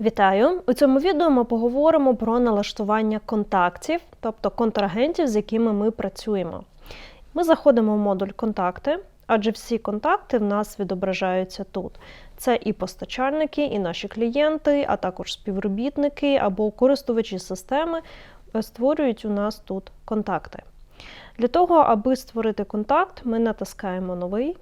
Вітаю! У цьому відео ми поговоримо про налаштування контактів, тобто контрагентів, з якими ми працюємо. Ми заходимо в модуль контакти, адже всі контакти в нас відображаються тут. Це і постачальники, і наші клієнти, а також співробітники або користувачі системи е, створюють у нас тут контакти. Для того, аби створити контакт, ми натискаємо новий.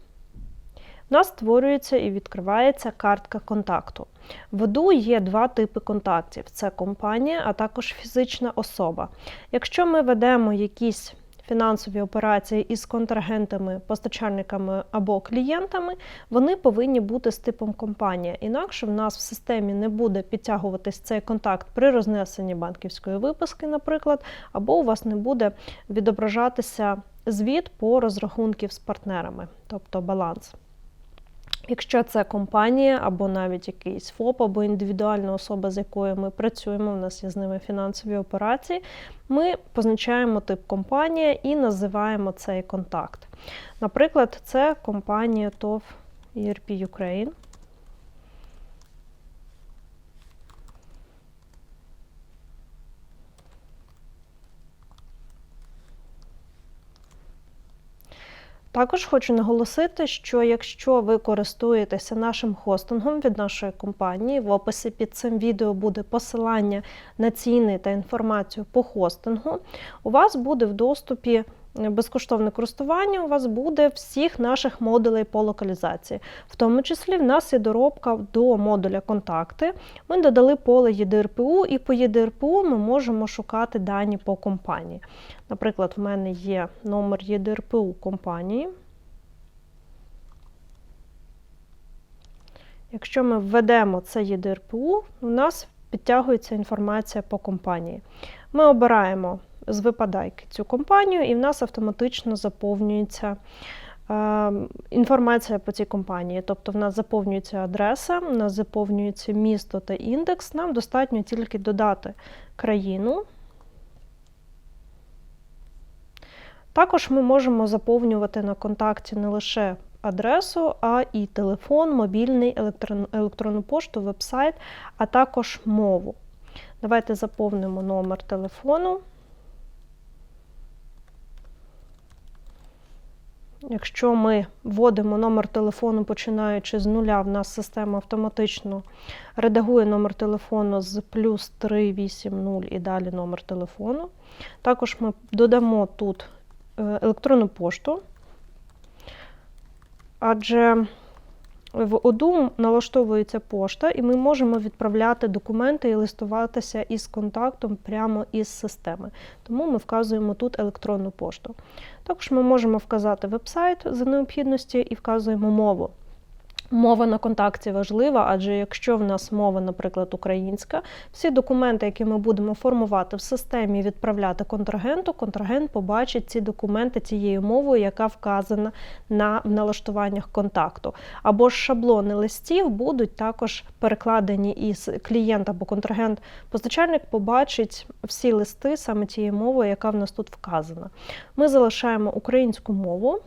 Нас створюється і відкривається картка контакту. В ОДУ є два типи контактів: це компанія, а також фізична особа. Якщо ми ведемо якісь фінансові операції із контрагентами, постачальниками або клієнтами, вони повинні бути з типом компанія. Інакше в нас в системі не буде підтягуватись цей контакт при рознесенні банківської виписки, наприклад, або у вас не буде відображатися звіт по розрахунків з партнерами, тобто баланс. Якщо це компанія або навіть якийсь ФОП, або індивідуальна особа, з якою ми працюємо, у нас є з ними фінансові операції, ми позначаємо тип компанія і називаємо цей контакт. Наприклад, це компанія ТОВ ERP Ukraine. Також хочу наголосити, що якщо ви користуєтеся нашим хостингом від нашої компанії, в описі під цим відео буде посилання на ціни та інформацію по хостингу, у вас буде в доступі безкоштовне користування, у вас буде всіх наших модулей по локалізації. В тому числі в нас є доробка до модуля контакти. Ми додали поле ЄДРПУ, і по ЄДРПУ ми можемо шукати дані по компанії. Наприклад, в мене є номер ЄДРПУ компанії. Якщо ми введемо це ЄДРПУ, у нас підтягується інформація по компанії. Ми обираємо з випадайки цю компанію, і в нас автоматично заповнюється е, інформація по цій компанії. Тобто в нас заповнюється адреса, в нас заповнюється місто та індекс. Нам достатньо тільки додати країну. Також ми можемо заповнювати на контакті не лише адресу, а і телефон, мобільний, електрон, електронну пошту, веб-сайт, а також мову. Давайте заповнимо номер телефону. Якщо ми вводимо номер телефону, починаючи з нуля, в нас система автоматично редагує номер телефону з плюс 380 і далі номер телефону. Також ми додамо тут е, електронну пошту, адже в ОДУ налаштовується пошта, і ми можемо відправляти документи і листуватися із контактом прямо із системи. Тому ми вказуємо тут електронну пошту. Також ми можемо вказати веб-сайт за необхідності і вказуємо мову. Мова на контакті важлива, адже якщо в нас мова, наприклад, українська, всі документи, які ми будемо формувати в системі відправляти контрагенту, контрагент побачить ці документи цією мовою, яка вказана на налаштуваннях контакту. Або ж шаблони листів будуть також перекладені із клієнт або контрагент-постачальник побачить всі листи саме тією мовою, яка в нас тут вказана. Ми залишаємо українську мову.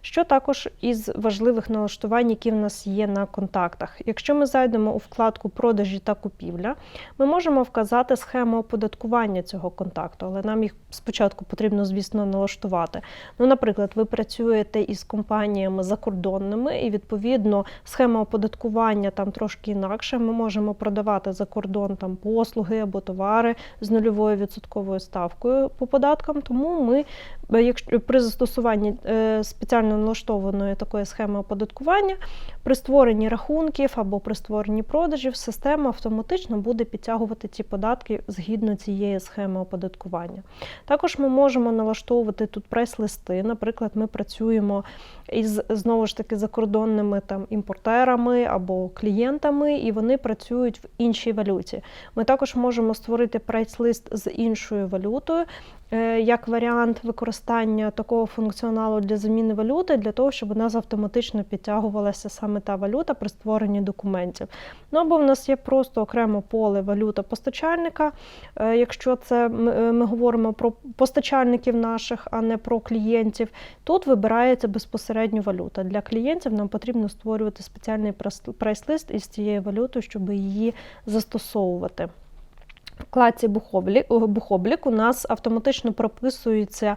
Що також із важливих налаштувань, які в нас є на контактах. Якщо ми зайдемо у вкладку продажі та купівля, ми можемо вказати схему оподаткування цього контакту, але нам їх спочатку потрібно, звісно, налаштувати. Ну, Наприклад, ви працюєте із компаніями закордонними, і, відповідно, схема оподаткування там трошки інакше. Ми можемо продавати за кордон там послуги або товари з нульовою відсотковою ставкою по податкам. Тому ми, якщо при застосуванні е, спеціально налаштованої такої схеми оподаткування, при створенні рахунків або при створенні продажів, система автоматично буде підтягувати ці податки згідно цієї схеми оподаткування. Також ми можемо налаштовувати тут прес-листи. Наприклад, ми працюємо із знову ж таки закордонними там імпортерами або клієнтами, і вони працюють в іншій валюті. Ми також можемо створити прайс-лист з іншою валютою. е, як варіант використання такого функціоналу для заміни валюти, для того, щоб у нас автоматично підтягувалася саме та валюта при створенні документів. Ну або в нас є просто окремо поле валюта постачальника. Е, Якщо це е, ми говоримо про постачальників наших, а не про клієнтів, тут вибирається безпосередньо валюта. Для клієнтів нам потрібно створювати спеціальний прайс-лист із цією валютою, щоб її застосовувати. Вкладці бухоблік, бухоблік у нас автоматично прописуються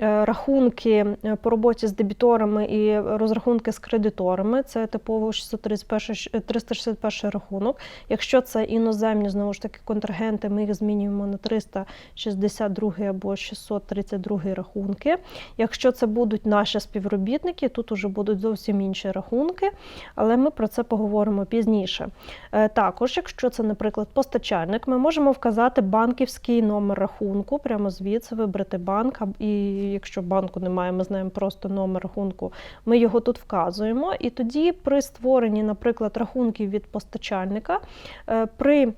е, рахунки е, по роботі з дебіторами і розрахунки з кредиторами. Це типово 631, 361 рахунок. Якщо це іноземні, знову ж таки, контрагенти, ми їх змінюємо на 362 або 632 рахунки. Якщо це будуть наші співробітники, тут уже будуть зовсім інші рахунки, але ми про це поговоримо пізніше. Е, Також, якщо це, наприклад, постачальник, ми можемо вказати банківський номер рахунку, прямо звідси вибрати банк. І якщо банку немає, ми знаємо просто номер рахунку, ми його тут вказуємо. І тоді при створенні, наприклад, рахунків від постачальника, е, при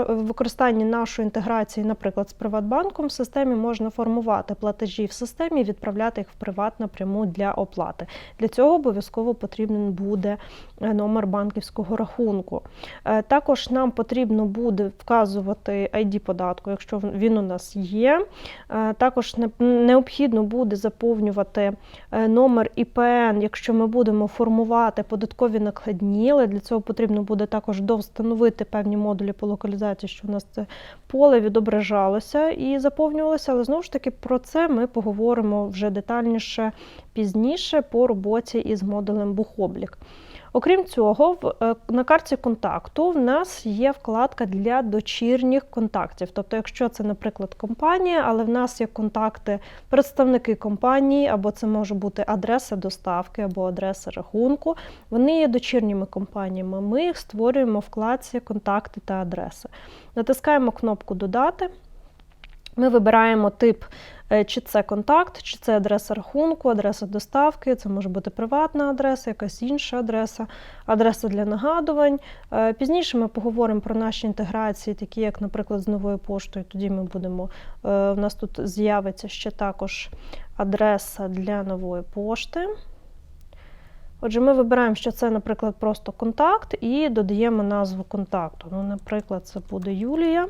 використанні нашої інтеграції, наприклад, з Приватбанком, в системі можна формувати платежі в системі і відправляти їх в приват напряму для оплати. Для цього обов'язково потрібен буде е, номер банківського рахунку. Е, Також нам потрібно буде вказувати ID податку, якщо він- він у нас є. Е, Також необхідно буде заповнювати е, номер ІПН, якщо ми будемо формувати податкові накладні, але для цього потрібно буде також довстановити певні модулі по локалізації, що у нас це поле відображалося і заповнювалося. Але знову ж таки про це ми поговоримо вже детальніше пізніше по роботі із модулем Бухоблік. Окрім цього, е, на карті контакту в нас є вкладка для дочірніх контактів. Тобто, якщо це, наприклад, компанія, але в нас є контакти представники компанії, або це може бути адреса доставки, або адреса рахунку, вони є дочірніми компаніями. Ми їх створюємо вкладці контакти та адреси. Натискаємо кнопку Додати. Ми вибираємо тип, е, чи це контакт, чи це адреса рахунку, адреса доставки, це може бути приватна адреса, якась інша адреса, адреса для нагадувань. Е, Пізніше ми поговоримо про наші інтеграції, такі як, наприклад, з новою поштою. Тоді ми будемо. е, У нас тут з'явиться ще також адреса для нової пошти. Отже, ми вибираємо, що це, наприклад, просто контакт, і додаємо назву контакту. Ну, наприклад, це буде Юлія.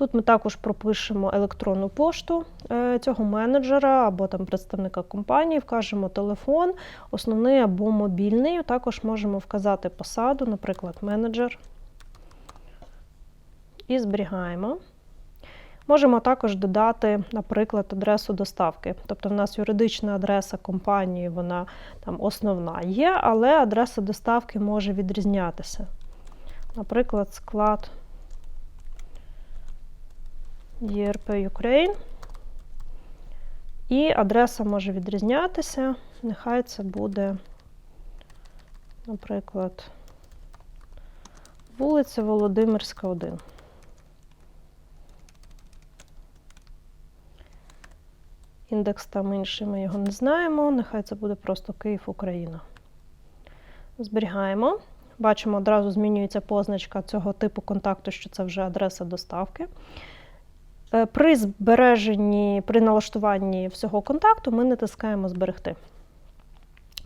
Тут ми також пропишемо електронну пошту е, цього менеджера або там представника компанії, вкажемо телефон, основний або мобільний. Також можемо вказати посаду, наприклад, менеджер. І зберігаємо. Можемо також додати, наприклад, адресу доставки. Тобто в нас юридична адреса компанії, вона там основна є, але адреса доставки може відрізнятися. Наприклад, склад ЄРП Ukraine. І адреса може відрізнятися. Нехай це буде, наприклад, вулиця Володимирська, 1. Індекс там інший, ми його не знаємо. Нехай це буде просто Київ, Україна. Зберігаємо. Бачимо, одразу змінюється позначка цього типу контакту, що це вже адреса доставки. Е, При збереженні, при налаштуванні всього контакту ми натискаємо Зберегти.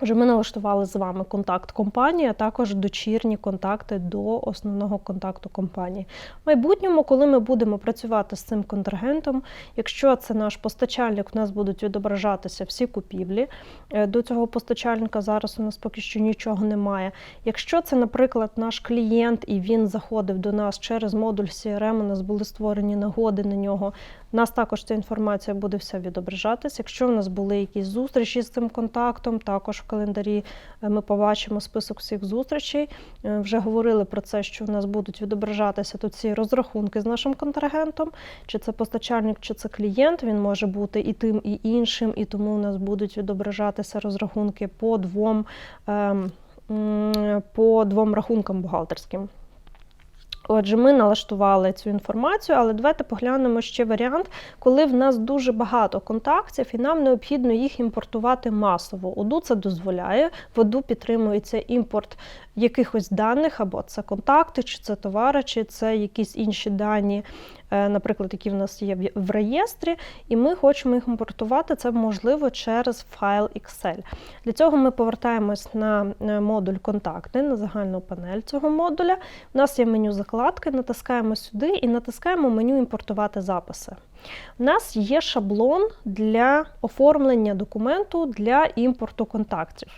Вже ми налаштували з вами контакт компанії, а також дочірні контакти до основного контакту компанії. В майбутньому, коли ми будемо працювати з цим контрагентом, якщо це наш постачальник, в нас будуть відображатися всі купівлі. Е, До цього постачальника зараз у нас поки що нічого немає. Якщо це, наприклад, наш клієнт і він заходив до нас через модуль CRM, у нас були створені нагоди на нього. Нас також ця інформація буде вся відображатись. Якщо в нас були якісь зустрічі з цим контактом, також в календарі е, ми побачимо список всіх зустрічей. Е, Вже говорили про це, що в нас будуть відображатися тут ці розрахунки з нашим контрагентом, чи це постачальник, чи це клієнт. Він може бути і тим, і іншим, і тому у нас будуть відображатися розрахунки по двом, ем, по двом рахункам бухгалтерським. Отже, ми налаштували цю інформацію, але давайте поглянемо ще варіант, коли в нас дуже багато контактів, і нам необхідно їх імпортувати масово. Оду це дозволяє. В Оду підтримується імпорт якихось даних, або це контакти, чи це товари, чи це якісь інші дані, е, наприклад, які в нас є в- реєстрі, і ми хочемо їх імпортувати. Це можливо через файл Excel. Для цього ми повертаємось на е, модуль контакти, на загальну панель цього модуля. У нас є меню закладки, натискаємо сюди і натискаємо меню імпортувати записи. У нас є шаблон для оформлення документу для імпорту контактів.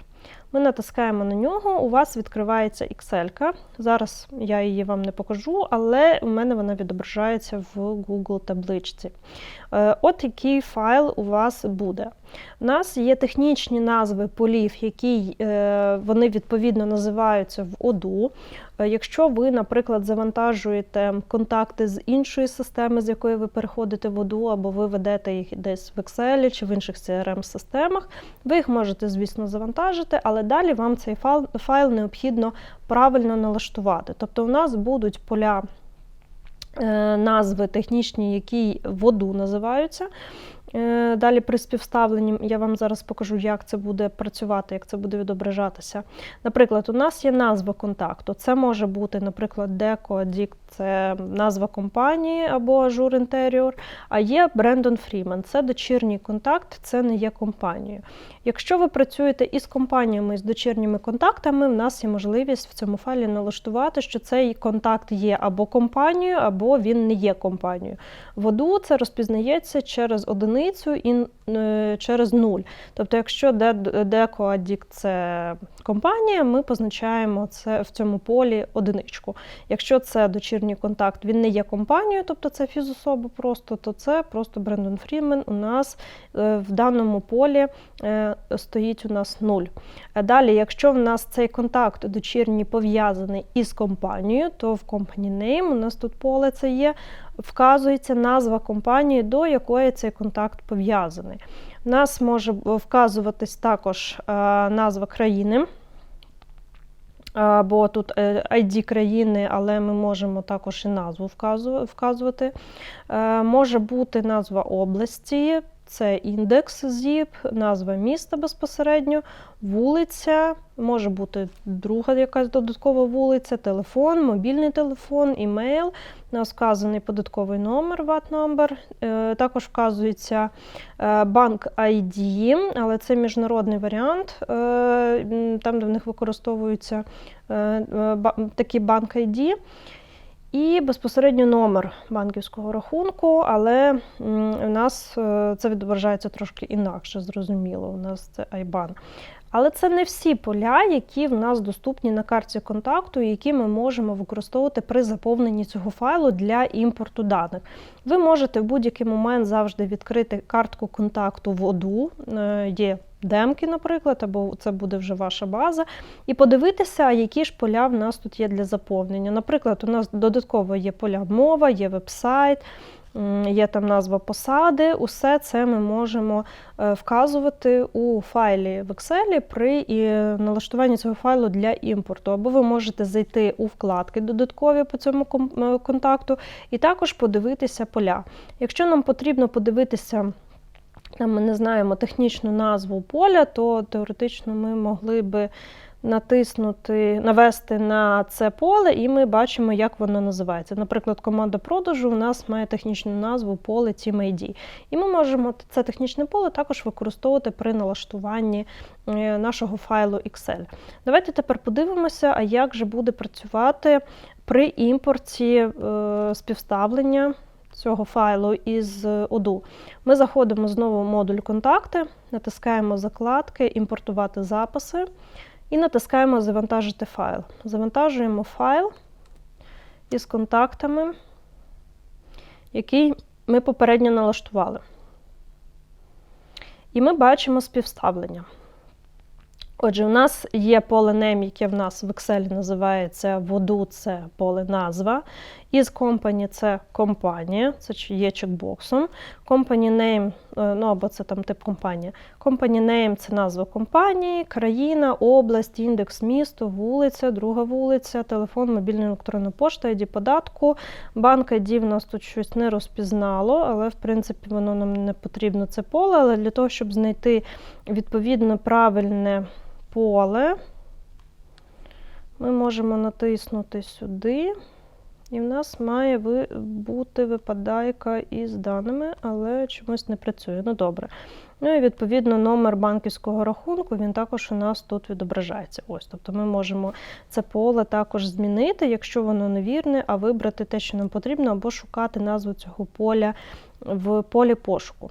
Ми натискаємо на нього, у вас відкривається Excel. Зараз я її вам не покажу, але у мене вона відображається в Google табличці. Е, От який файл у вас буде. У нас є технічні назви полів, які е, вони відповідно називаються в ОДУ. Е, Якщо ви, наприклад, завантажуєте контакти з іншої системи, з якої ви переходите в ОДУ, або ви ведете їх десь в Excel чи в інших CRM-системах, ви їх можете, звісно, завантажити, але далі вам цей файл, файл необхідно правильно налаштувати. Тобто у нас будуть поля е, назви технічні, які в ОДУ називаються. Е, Далі при співставленні я вам зараз покажу, як це буде працювати, як це буде відображатися. Наприклад, у нас є назва контакту. Це може бути, наприклад, Deco, Addict – це назва компанії або Azure Interior, а є Брендон Фрімен, це дочірній контакт, це не є компанією. Якщо ви працюєте із компаніями, з дочірніми контактами, в нас є можливість в цьому файлі налаштувати, що цей контакт є або компанією, або він не є компанією. В ОДУ це розпізнається через одиницю і е, через нуль. Тобто, якщо Deco – це компанія, ми позначаємо це в цьому полі одиничку. Якщо це дочірній контакт, він не є компанією, тобто це фізособа просто, то це просто Брендон Фрімен у нас е, в даному полі е, стоїть у нас 0. Далі, якщо в нас цей контакт дочірній пов'язаний із компанією, то в Company Name у нас тут поле це є, вказується назва компанії, до якої цей контакт пов'язаний. У нас може вказуватись також е, назва країни. е, Бо тут е, ID країни, але ми можемо також і назву вказувати. Може бути назва області, це індекс ЗІП, назва міста безпосередньо, вулиця, може бути друга якась додаткова вулиця, телефон, мобільний телефон, імейл, вказаний податковий номер, VAT number, Е, також вказується е, банк ID, але це міжнародний варіант, е, там, де в них використовуються такі банк ID. І безпосередньо номер банківського рахунку, але у нас е, це відображається трошки інакше, зрозуміло. У нас це IBAN. Але це не всі поля, які в нас доступні на карті контакту, які ми можемо використовувати при заповненні цього файлу для імпорту даних. Ви можете в будь-який момент завжди відкрити картку контакту в ОДУ. е, Є демки, наприклад, або це буде вже ваша база, і подивитися, які ж поля в нас тут є для заповнення. Наприклад, у нас додатково є поля мова, є веб-сайт. Є там назва посади, усе це ми можемо е, вказувати у файлі в Excel при налаштуванні цього файлу для імпорту. Або ви можете зайти у вкладки додаткові по цьому е, контакту і також подивитися поля. Якщо нам потрібно подивитися там ми не знаємо технічну назву поля, то теоретично ми могли би натиснути, навести на це поле, і ми бачимо, як воно називається. Наприклад, команда продажу у нас має технічну назву поле Team ID. І ми можемо це технічне поле також використовувати при налаштуванні е, нашого файлу Excel. Давайте тепер подивимося, а як же буде працювати при імпорті е, співставлення цього файлу із ODU. Ми заходимо знову в модуль контакти, натискаємо закладки, імпортувати записи і натискаємо Завантажити файл. Завантажуємо файл із контактами, який ми попередньо налаштували. І ми бачимо співставлення. Отже, у нас є поле name, яке в нас в Excel називається воду, це поле назва. Із company це компанія, це є чекбоксом. Company name, е, ну або це там тип компанія. Company name це назва компанії, країна, область, індекс, місто, вулиця, друга вулиця, телефон, мобільна електронна пошта, ID податку. Банк ID в нас тут щось не розпізнало, але в принципі воно нам не потрібно це поле. Але для того, щоб знайти відповідно правильне поле, Ми можемо натиснути сюди, і в нас має бути випадайка із даними, але чомусь не працює. Ну добре. Ну і відповідно номер банківського рахунку він також у нас тут відображається. Ось, тобто ми можемо це поле також змінити, якщо воно невірне, а вибрати те, що нам потрібно, або шукати назву цього поля в полі пошуку.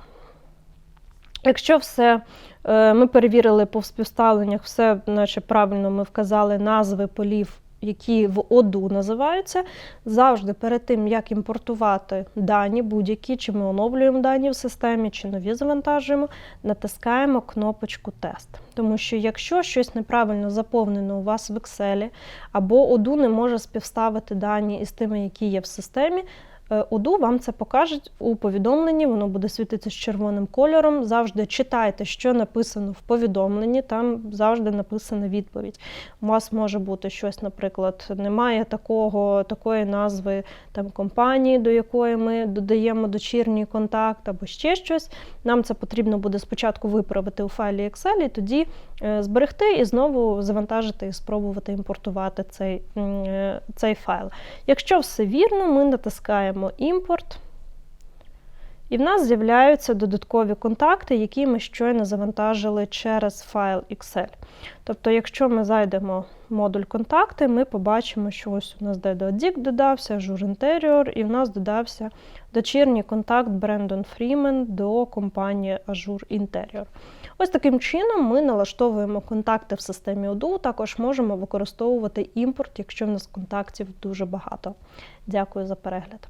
Якщо все е, ми перевірили по співставленнях, все наче правильно ми вказали назви полів, які в ОДУ називаються, завжди перед тим, як імпортувати дані будь-які, чи ми оновлюємо дані в системі, чи нові завантажуємо, натискаємо кнопочку Тест. Тому що якщо щось неправильно заповнено у вас в Excel, або ОДУ не може співставити дані із тими, які є в системі, Е, ОДУ вам це покажуть у повідомленні, воно буде світитися з червоним кольором. Завжди читайте, що написано в повідомленні, там завжди написана відповідь. У вас може бути щось, наприклад, немає такого, такої назви там, компанії, до якої ми додаємо дочірній контакт, або ще щось. Нам це потрібно буде спочатку виправити у файлі Excel, і тоді е, зберегти і знову завантажити і спробувати імпортувати цей, е, цей файл. Якщо все вірно, ми натискаємо імпорт. І в нас з'являються додаткові контакти, які ми щойно завантажили через файл Excel. Тобто, якщо ми зайдемо в модуль контакти, ми побачимо, що ось у нас DDoDIC додався, Interior, і в нас додався дочірній контакт Брендон Фрімен до компанії Azure Interior. Ось таким чином ми налаштовуємо контакти в системі Odoo, також можемо використовувати імпорт, якщо в нас контактів дуже багато. Дякую за перегляд.